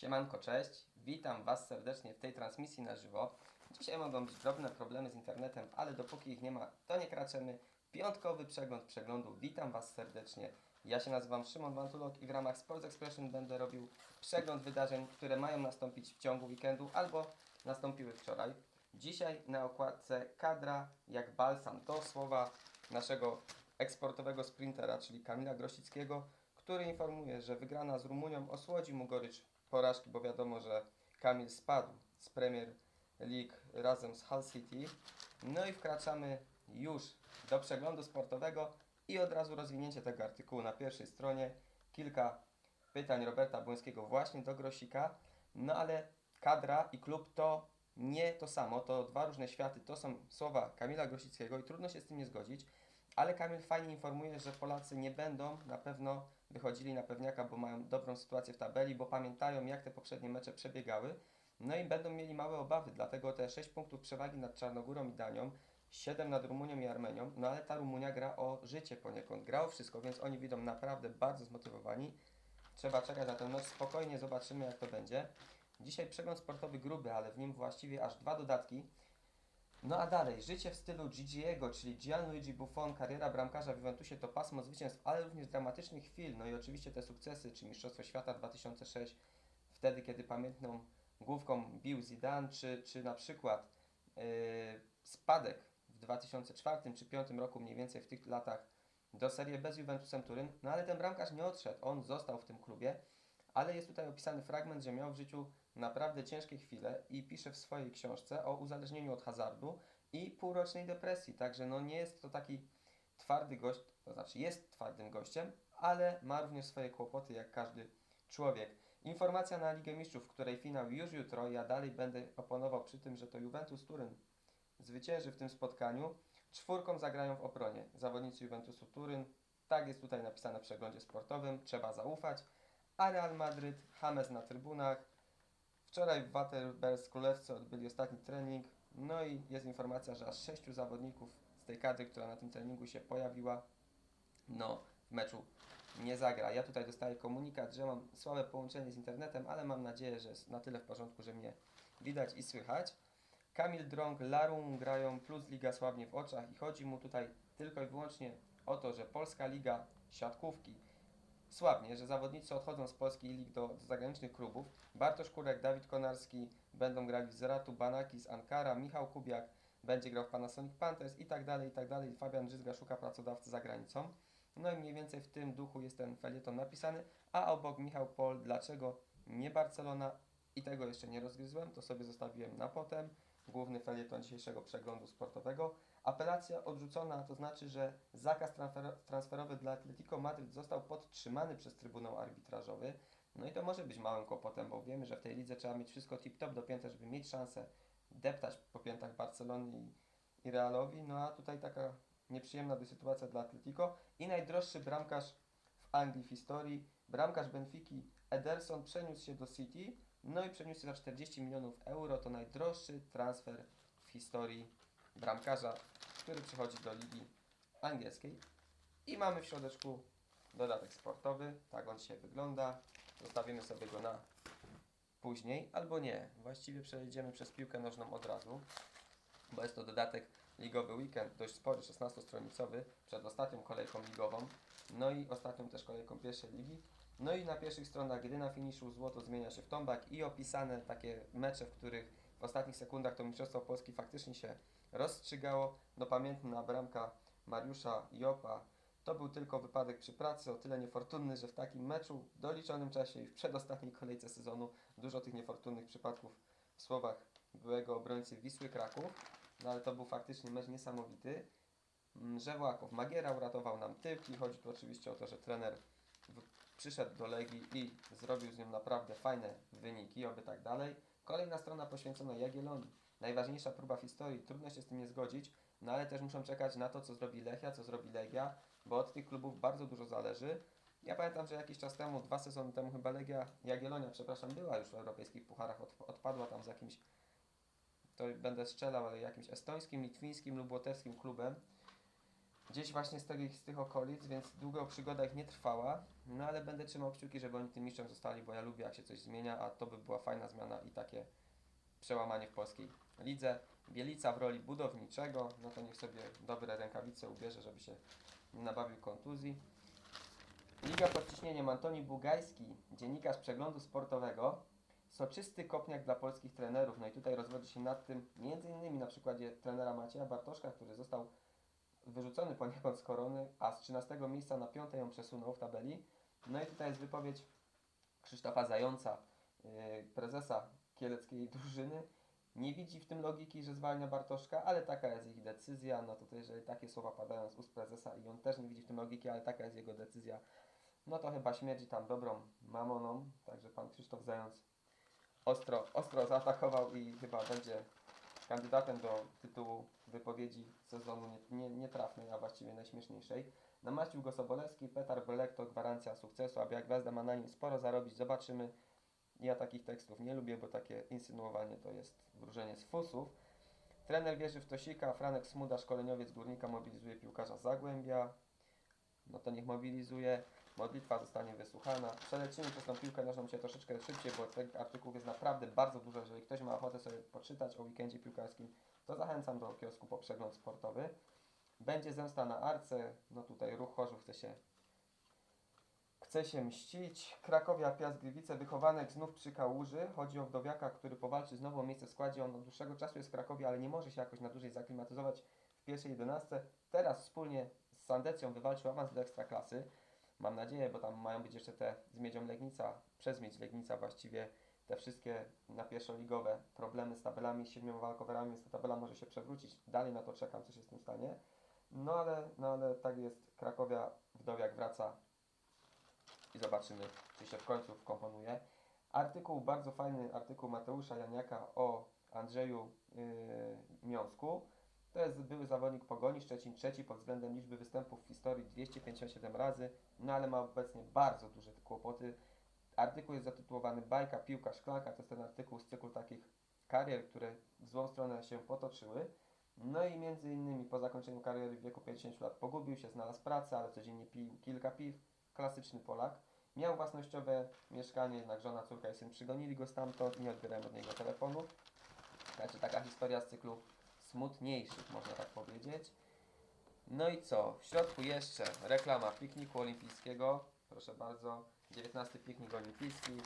Siemanko, cześć. Witam Was serdecznie w tej transmisji na żywo. Dzisiaj mogą być drobne problemy z internetem, ale dopóki ich nie ma, to nie kraczemy. Piątkowy przegląd przeglądu. Witam Was serdecznie. Ja się nazywam Szymon Wantulok i w ramach Sports Expression będę robił przegląd wydarzeń, które mają nastąpić w ciągu weekendu albo nastąpiły wczoraj. Dzisiaj na okładce kadra jak balsam. To słowa naszego eksportowego sprintera, czyli Kamila Grosickiego, który informuje, że wygrana z Rumunią osłodzi mu gorycz porażki, bo wiadomo, że Kamil spadł z Premier League razem z Hull City. No i wkraczamy już do przeglądu sportowego i od razu rozwinięcie tego artykułu na pierwszej stronie. Kilka pytań Roberta Błońskiego właśnie do Grosika. No ale kadra i klub to nie to samo, to dwa różne światy, to są słowa Kamila Grosickiego i trudno się z tym nie zgodzić. Ale Kamil fajnie informuje, że Polacy nie będą na pewno wychodzili na pewniaka, bo mają dobrą sytuację w tabeli, bo pamiętają jak te poprzednie mecze przebiegały. No i będą mieli małe obawy, dlatego te 6 punktów przewagi nad Czarnogórą i Danią, 7 nad Rumunią i Armenią, no ale ta Rumunia gra o życie poniekąd, gra o wszystko, więc oni widzą naprawdę bardzo zmotywowani. Trzeba czekać na ten mecz, spokojnie zobaczymy jak to będzie. Dzisiaj przegląd sportowy gruby, ale w nim właściwie aż dwa dodatki. No a dalej, życie w stylu Gigiego, czyli Gianluigi Buffon, kariera bramkarza w Juventusie to pasmo zwycięstw, ale również dramatycznych chwil, no i oczywiście te sukcesy, czy Mistrzostwo Świata 2006, wtedy kiedy pamiętną główką bił Zidane, czy, czy na przykład yy, spadek w 2004 czy 2005 roku, mniej więcej w tych latach, do Serii B z Juventusem Turyn, no ale ten bramkarz nie odszedł, on został w tym klubie, ale jest tutaj opisany fragment, że miał w życiu naprawdę ciężkie chwile i pisze w swojej książce o uzależnieniu od hazardu i półrocznej depresji. Także no nie jest to taki twardy gość, to znaczy jest twardym gościem, ale ma również swoje kłopoty jak każdy człowiek. Informacja na Ligę Mistrzów, w której finał już jutro. Ja dalej będę oponował przy tym, że to Juventus Turyn zwycięży w tym spotkaniu. Czwórką zagrają w obronie zawodnicy Juventusu Turyn. Tak jest tutaj napisane w przeglądzie sportowym. Trzeba zaufać. A Real Madryt, James na trybunach. Wczoraj w Waterberg Królewce odbyli ostatni trening. No i jest informacja, że aż sześciu zawodników z tej kadry, która na tym treningu się pojawiła, no w meczu nie zagra. Ja tutaj dostaję komunikat, że mam słabe połączenie z internetem, ale mam nadzieję, że jest na tyle w porządku, że mnie widać i słychać. Kamil Drąg, Larum grają plus Liga słabnie w oczach i chodzi mu tutaj tylko i wyłącznie o to, że Polska Liga Siatkówki słabnie, że zawodnicy odchodzą z polskiej lig do, do zagranicznych klubów. Bartosz Kurek, Dawid Konarski będą grali z Ratu, Banaki z Ankara, Michał Kubiak będzie grał w Panasonic Panthers i tak dalej, i tak dalej. Fabian Drzyzga szuka pracodawcy za granicą. No i mniej więcej w tym duchu jest ten felieton napisany, a obok Michał Pol, dlaczego nie Barcelona i tego jeszcze nie rozgryzłem, to sobie zostawiłem na potem. Główny felieton dzisiejszego przeglądu sportowego. Apelacja odrzucona, to znaczy, że zakaz transfer, transferowy dla Atletico Madryt został podtrzymany przez Trybunał Arbitrażowy. No i to może być małym kłopotem, bo wiemy, że w tej lidze trzeba mieć wszystko tip-top dopięte, żeby mieć szansę deptać po piętach Barcelony i, Realowi. No a tutaj taka nieprzyjemna sytuacja dla Atletico. I najdroższy bramkarz w Anglii w historii, bramkarz Benfiki Ederson przeniósł się do City, no i przeniósł się za 40 milionów euro. To najdroższy transfer w historii bramkarza, który przychodzi do ligi angielskiej. I mamy w środeczku dodatek sportowy. Tak on dzisiaj wygląda. Zostawimy sobie go na później, albo nie. Właściwie przejdziemy przez piłkę nożną od razu, bo jest to dodatek ligowy weekend, dość spory, 16-stronicowy, przed ostatnią kolejką ligową, no i ostatnią też kolejką pierwszej ligi. No i na pierwszych stronach, gdy na finiszu złoto zmienia się w tombak i opisane takie mecze, w których w ostatnich sekundach to Mistrzostwo Polski faktycznie się rozstrzygało. No pamiętna bramka Mariusza Jopa to był tylko wypadek przy pracy, o tyle niefortunny, że w takim meczu w doliczonym czasie i w przedostatniej kolejce sezonu dużo tych niefortunnych przypadków w słowach byłego obrońcy Wisły Kraków. No ale to był faktycznie mecz niesamowity. Mm, Żewłakow, Magiera uratował nam tyłki. Chodzi tu oczywiście o to, że trener przyszedł do Legii i zrobił z nią naprawdę fajne wyniki, oby tak dalej. Kolejna strona poświęcona Jagiellonii. Najważniejsza próba w historii, trudno się z tym nie zgodzić, no ale też muszą czekać na to, co zrobi Lechia, co zrobi Legia, bo od tych klubów bardzo dużo zależy. Ja pamiętam, że jakiś czas temu, dwa sezony temu chyba Legia, Jagiellonia, przepraszam, była już w europejskich pucharach, od, odpadła tam z jakimś, to będę strzelał, ale jakimś estońskim, litwińskim lub łotewskim klubem. Gdzieś właśnie z, tych, z tych okolic, więc długo przygoda ich nie trwała, no ale będę trzymał kciuki, żeby oni tym mistrzem zostali, bo ja lubię jak się coś zmienia, a to by była fajna zmiana i takie przełamanie w polskiej lidze. Bielica w roli budowniczego, no to niech sobie dobre rękawice ubierze, żeby się nie nabawił kontuzji. Liga pod ciśnieniem Antoni Bugajski, dziennikarz przeglądu sportowego. Soczysty kopniak dla polskich trenerów. No i tutaj rozwodzi się nad tym, między innymi na przykładzie trenera Macieja Bartoszka, który został wyrzucony poniekąd z korony, a z 13 miejsca na 5 ją przesunął w tabeli. No i tutaj jest wypowiedź Krzysztofa Zająca, yy, prezesa kieleckiej drużyny. Nie widzi w tym logiki, że zwalnia Bartoszka, ale taka jest ich decyzja. No to, jeżeli takie słowa padają z ust prezesa i on też nie widzi w tym logiki, ale taka jest jego decyzja, no to chyba śmierdzi tam dobrą mamoną. Także pan Krzysztof Zając ostro, ostro zaatakował i chyba będzie kandydatem do tytułu wypowiedzi sezonu nie- nie- nietrafnej, a właściwie najśmieszniejszej. Namaścił go Sobolewski, Petar Belek to gwarancja sukcesu, a jak Gwiazda ma na nim sporo zarobić, zobaczymy. Ja takich tekstów nie lubię, bo takie insynuowanie to jest wróżenie z fusów. Trener wierzy w Tosika, Franek Smuda, szkoleniowiec Górnika, mobilizuje piłkarza Zagłębia. No to niech mobilizuje. Modlitwa zostanie wysłuchana. Przelecimy przez tą piłkę nożną się troszeczkę szybciej, bo tych artykułów jest naprawdę bardzo dużo. Jeżeli ktoś ma ochotę sobie poczytać o weekendzie piłkarskim, to zachęcam do kiosku po przegląd sportowy. Będzie zemsta na Arce. No tutaj ruch Chorzów chce się, chce się mścić. Krakowia, Piast Gliwice, wychowanek znów przy kałuży. Chodzi o wdowiaka, który powalczy znowu o miejsce w składzie. On od dłuższego czasu jest w Krakowie, ale nie może się jakoś na dłużej zaklimatyzować w pierwszej jedenastce. Teraz wspólnie z Sandecją wywalczył awans do Ekstraklasy. Mam nadzieję, bo tam mają być jeszcze te z Miedzią Legnica, przez Miedź Legnica właściwie te wszystkie na pierwszoligowe problemy z tabelami, z siedmioma walkowerami, więc ta tabela może się przewrócić. Dalej na to czekam, co się z tym stanie. No ale, no ale tak jest, Krakowia, Wdowiak wraca i zobaczymy, czy się w końcu wkomponuje. Artykuł, bardzo fajny artykuł Mateusza Janiaka o Andrzeju yy, Miąsku. To jest były zawodnik Pogoni Szczecin, trzeci pod względem liczby występów w historii 257 razy, no ale ma obecnie bardzo duże kłopoty. Artykuł jest zatytułowany Bajka, piłka, szklanka. To jest ten artykuł z cyklu takich karier, które w złą stronę się potoczyły. No i między innymi po zakończeniu kariery w wieku 50 lat pogubił się, znalazł pracę, ale codziennie pił kilka piw. Klasyczny Polak. Miał własnościowe mieszkanie, jednak żona, córka i syn przygonili go stamtąd, nie odbierałem od niego telefonu. Także taka historia z cyklu smutniejszych, można tak powiedzieć. No i co? W środku jeszcze reklama pikniku olimpijskiego. Proszę bardzo, 19 piknik olimpijski.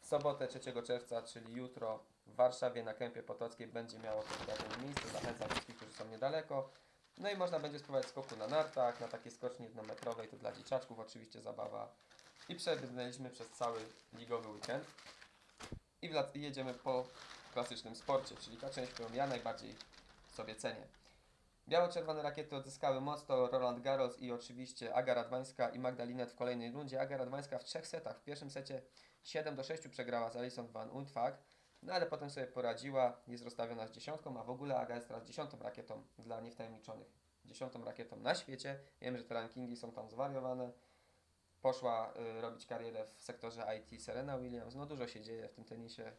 W sobotę 3 czerwca, czyli jutro w Warszawie na Kępie Potockiej będzie miało to miejsce. Zachęcam wszystkich, którzy są niedaleko. No i można będzie spróbować skoku na nartach, na takiej skoczni jednometrowej, to dla dzieciaczków oczywiście zabawa. I przebyliśmy przez cały ligowy weekend. I wlac- i jedziemy po klasycznym sporcie, czyli ta część, którą ja najbardziej sobie cenię. Biało-czerwone rakiety odzyskały moc, to Roland Garros i oczywiście Aga Radwańska i Magda Linet w kolejnej rundzie. Aga Radwańska w trzech setach. W pierwszym secie 7 do 6 przegrała z Alison van Untwag, no ale potem sobie poradziła, jest rozstawiona z dziesiątką, a w ogóle Aga jest teraz dziesiątą rakietą dla niewtajemniczonych. Dziesiątą rakietą na świecie. Wiem, że te rankingi są tam zwariowane. Poszła y, robić karierę w sektorze IT Serena Williams. No dużo się dzieje w tym tenisie.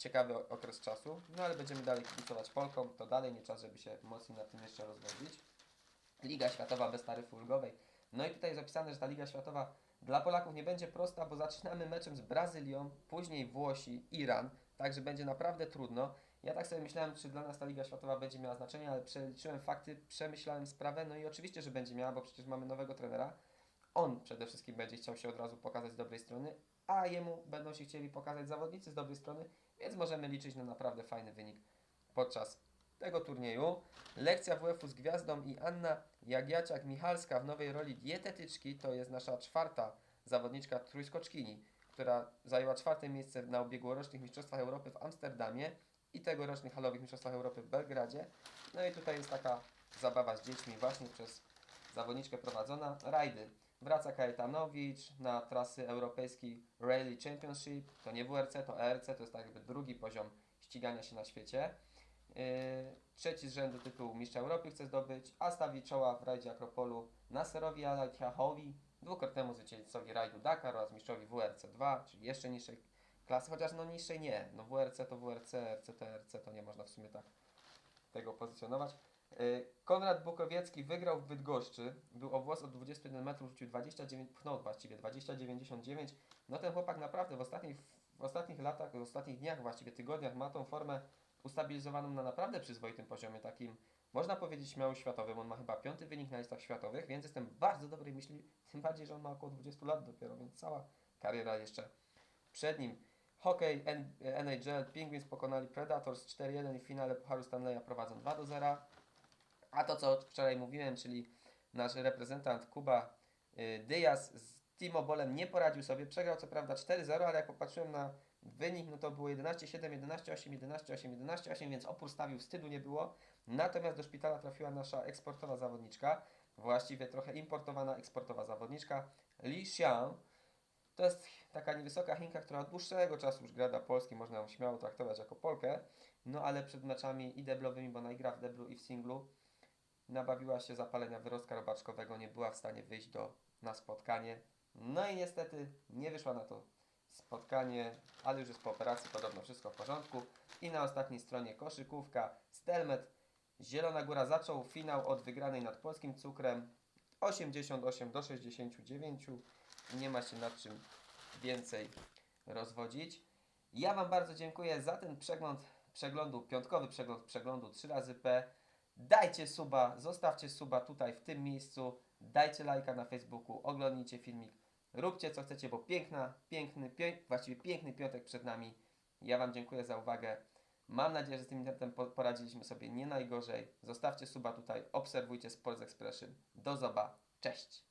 Ciekawy okres czasu. No ale będziemy dalej kibicować Polkom. To dalej nie czas, żeby się mocniej nad tym jeszcze rozwodzić. Liga Światowa bez taryfy ulgowej. No i tutaj jest opisane, że ta Liga Światowa dla Polaków nie będzie prosta, bo zaczynamy meczem z Brazylią, później Włosi, Iran, także będzie naprawdę trudno. Ja tak sobie myślałem, czy dla nas ta Liga Światowa będzie miała znaczenie, ale przeliczyłem fakty, przemyślałem sprawę, no i oczywiście, że będzie miała, bo przecież mamy nowego trenera. On przede wszystkim będzie chciał się od razu pokazać z dobrej strony, a jemu będą się chcieli pokazać zawodnicy z dobrej strony, więc możemy liczyć na naprawdę fajny wynik podczas tego turnieju. Lekcja WF-u z gwiazdą i Anna Jagiaciak-Michalska w nowej roli dietetyczki to jest nasza czwarta zawodniczka trójskoczkini, która zajęła czwarte miejsce na ubiegłorocznych Mistrzostwach Europy w Amsterdamie i tegorocznych halowych Mistrzostwach Europy w Belgradzie. No i tutaj jest taka zabawa z dziećmi właśnie przez zawodniczkę prowadzona. Rajdy. Wraca Kajetanowicz na trasy europejskiej Rally Championship. To nie WRC, to ERC, to jest tak jakby drugi poziom ścigania się na świecie. Yy, trzeci z rzędu tytuł Mistrza Europy chce zdobyć, a stawi czoła w rajdzie Akropolu Nasserowi Al-Tiahowi, dwukrotnemu zwycięzcowi rajdu Dakar oraz mistrzowi WRC 2, czyli jeszcze niższej klasy, chociaż no niższej nie. No WRC to WRC, RC to RC, to nie można w sumie tak tego pozycjonować. Y, Konrad Bukowiecki wygrał w Bydgoszczy. Był obwóz od 21 metrów, rzucił 29, pchnął właściwie 20,99. No ten chłopak naprawdę w ostatnich, w ostatnich latach, w ostatnich dniach, właściwie tygodniach ma tą formę ustabilizowaną na naprawdę przyzwoitym poziomie, takim można powiedzieć śmiało światowym. On ma chyba piąty wynik na listach światowych, więc jestem bardzo dobrej myśli, tym bardziej, że on ma około 20 lat dopiero, więc cała kariera jeszcze przed nim. Hokej NHL Penguins pokonali Predators 4-1 i w finale Pucharu Stanleya prowadzą 2-0. A to co wczoraj mówiłem, czyli nasz reprezentant Kuba y, Dyaz z Timo Bolem nie poradził sobie. Przegrał co prawda 4-0, ale jak popatrzyłem na wynik, no to było 11-7, 11-8, 11-8, 11-8, więc opór stawił, wstydu nie było. Natomiast do szpitala trafiła nasza eksportowa zawodniczka, właściwie trochę importowana eksportowa zawodniczka, Li Xiang. To jest taka niewysoka Chinka, która od dłuższego czasu już gra dla Polski, można ją śmiało traktować jako Polkę. No ale przed meczami i deblowymi, bo ona i gra w deblu i w singlu, nabawiła się zapalenia wyrostka robaczkowego, nie była w stanie wyjść do, na spotkanie. No i niestety nie wyszła na to spotkanie, ale już jest po operacji, podobno wszystko w porządku. I na ostatniej stronie koszykówka, Stelmet, Zielona Góra zaczął finał od wygranej nad polskim cukrem 88 do 69. Nie ma się nad czym więcej rozwodzić. Ja Wam bardzo dziękuję za ten przegląd przeglądu, piątkowy przegląd przeglądu 3 razy P. Dajcie suba, zostawcie suba tutaj w tym miejscu, dajcie lajka na Facebooku, oglądnijcie filmik, róbcie co chcecie, bo piękna, piękny, pię właściwie piękny piątek przed nami. Ja Wam dziękuję za uwagę. Mam nadzieję, że z tym internetem po- poradziliśmy sobie nie najgorzej. Zostawcie suba tutaj, obserwujcie Sports Expression. Do zoba, cześć!